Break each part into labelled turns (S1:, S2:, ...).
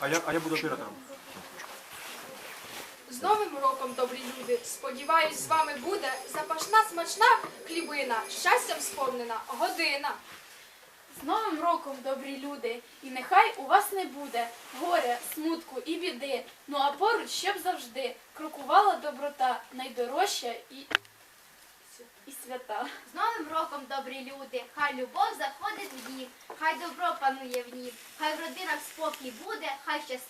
S1: А я, а я буду оператором.
S2: З Новим роком, добрі люди! Сподіваюсь, з вами буде запашна смачна хлібина, щастям сповнена година.
S3: З Новим роком, добрі люди, і нехай у вас не буде горя, смутку і біди. Ну а поруч, щоб завжди крокувала доброта, найдорожча і, і свята.
S4: З Новим роком, добрі люди, хай любов заходить в дім, хай добро панує в нім, хай в родинах спокій буде, хай щас,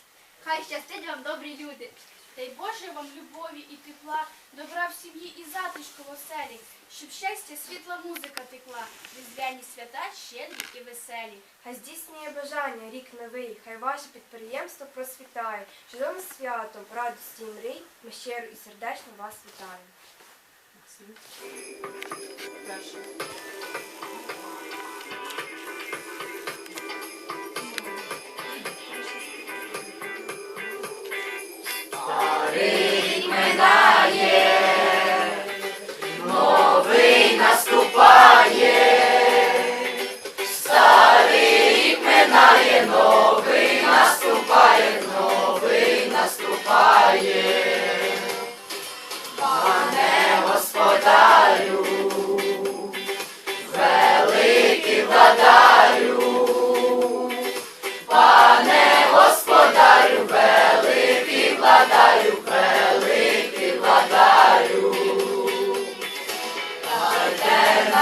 S4: хай щастить вам добрі люди.
S3: Дай Боже вам любові і тепла, добра в сім'ї і затишку в оселі, щоб щастя, світла музика текла, різдвяні свята щедрі і веселі.
S5: Хай здійснює бажання рік новий, хай ваше підприємство процвітає. Чудовим святом, радості і мрій, ми щиро і сердечно вас вітаємо.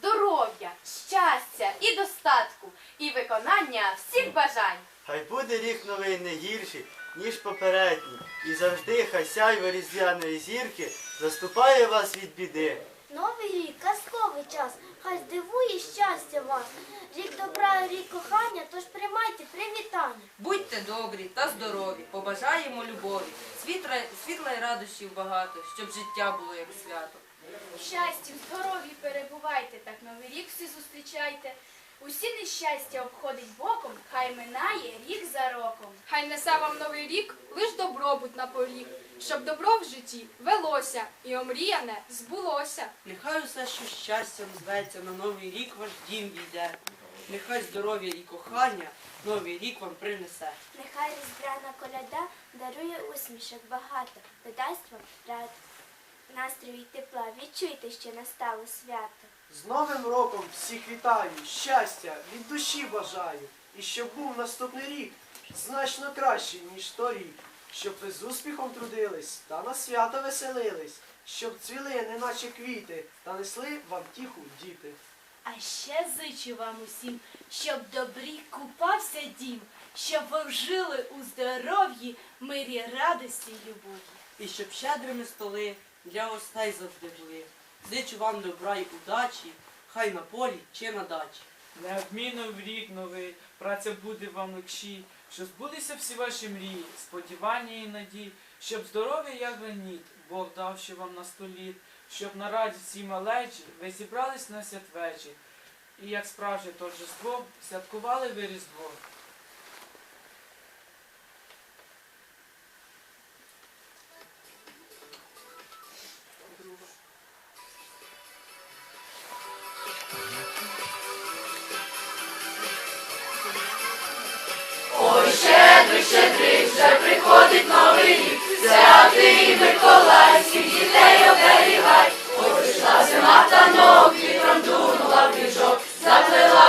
S3: здоров'я, щастя і достатку, і виконання всіх бажань.
S6: Хай буде рік новий не гірший, ніж попередній, і завжди хай сяйво різдвяної зірки заступає вас від біди.
S7: Новий рік, казковий час, хай здивує щастя вас. Рік добра, рік кохання, тож приймайте привітання.
S8: Будьте добрі та здорові, побажаємо любові, світла, світла й радощів багато, щоб життя було як свято.
S3: Щасті, в здоров'ї перебувайте, так новий рік всі зустрічайте. Усі нещастя обходить боком, хай минає рік за роком.
S2: Хай несе вам новий рік лиш добробут на поріг, щоб добро в житті велося і омріяне збулося.
S9: Нехай усе, що щастям зветься, на новий рік ваш дім війде. Нехай здоров'я і кохання новий рік вам принесе.
S7: Нехай різдвяна коляда дарує усмішок багато, додасть вам рад, настрою тепла. Відчуйте, що настало свято.
S10: З Новим роком всіх вітаю, щастя від душі бажаю. І щоб був наступний рік значно кращий, ніж торік. Щоб ви з успіхом трудились та на свято веселились, щоб цвіли, неначе квіти, та несли вам тіху діти.
S11: А ще зичу вам усім, щоб добрі купався дім, щоб ви жили у здоров'ї, мирі, радості й любові.
S9: І щоб щедрими столи для гостей завжди були. Зичу вам добра й удачі, хай на полі чи на дачі.
S12: Неодмінно в рік новий, праця буде вам легші, що збулися всі ваші мрії, сподівання і надії, щоб здоров'я як граніт, Бог дав ще вам на століт, щоб на радісті малечі ви зібрались на святвечір. І як справжнє торжество святкували ви Різдво.
S8: щедрик, щедрик, вже приходить новий рік, святий Миколай, всіх дітей оберігай, Ой, прийшла зима та ног, вітром дунула в біжок, заплила.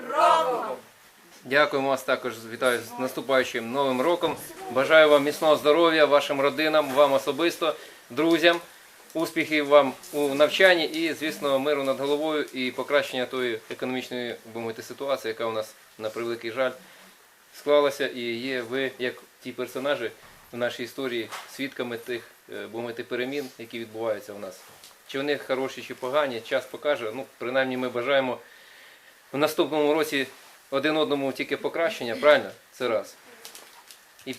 S8: Дує,
S1: Дякуємо вас також. Вітаю з наступаючим новим роком. Бажаю вам міцного здоров'я, вашим родинам, вам особисто, друзям, успіхів вам у навчанні і, звісно, миру над головою і покращення тої економічної говорити, ситуації, яка у нас на превеликий жаль склалася. І є ви, як ті персонажі в нашій історії, свідками тих е, говорити, перемін, які відбуваються у нас. Чи вони хороші, чи погані, час покаже. Ну, принаймні ми бажаємо в наступному році один одному тільки покращення, правильно? Це раз. І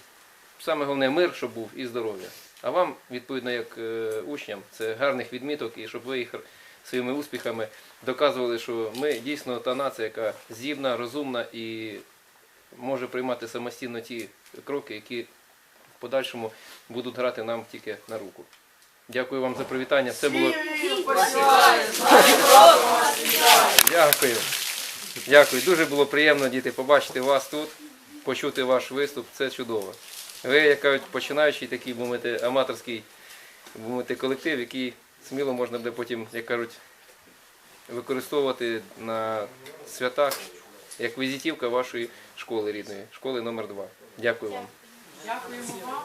S1: саме головне мир, щоб був, і здоров'я. А вам, відповідно, як е, учням, це гарних відміток, і щоб ви їх своїми успіхами доказували, що ми дійсно та нація, яка здібна, розумна і може приймати самостійно ті кроки, які в подальшому будуть грати нам тільки на руку. Дякую вам за привітання. Це було. Дякую. Дякую. Дуже було приємно, діти, побачити вас тут, почути ваш виступ. Це чудово. Ви, як кажуть, починаючий такий, будемо мовити, аматорський будемо мовити, колектив, який сміло можна буде потім, як кажуть, використовувати на святах як візитівка вашої школи рідної, школи номер 2 Дякую вам.
S12: Дякуємо вам.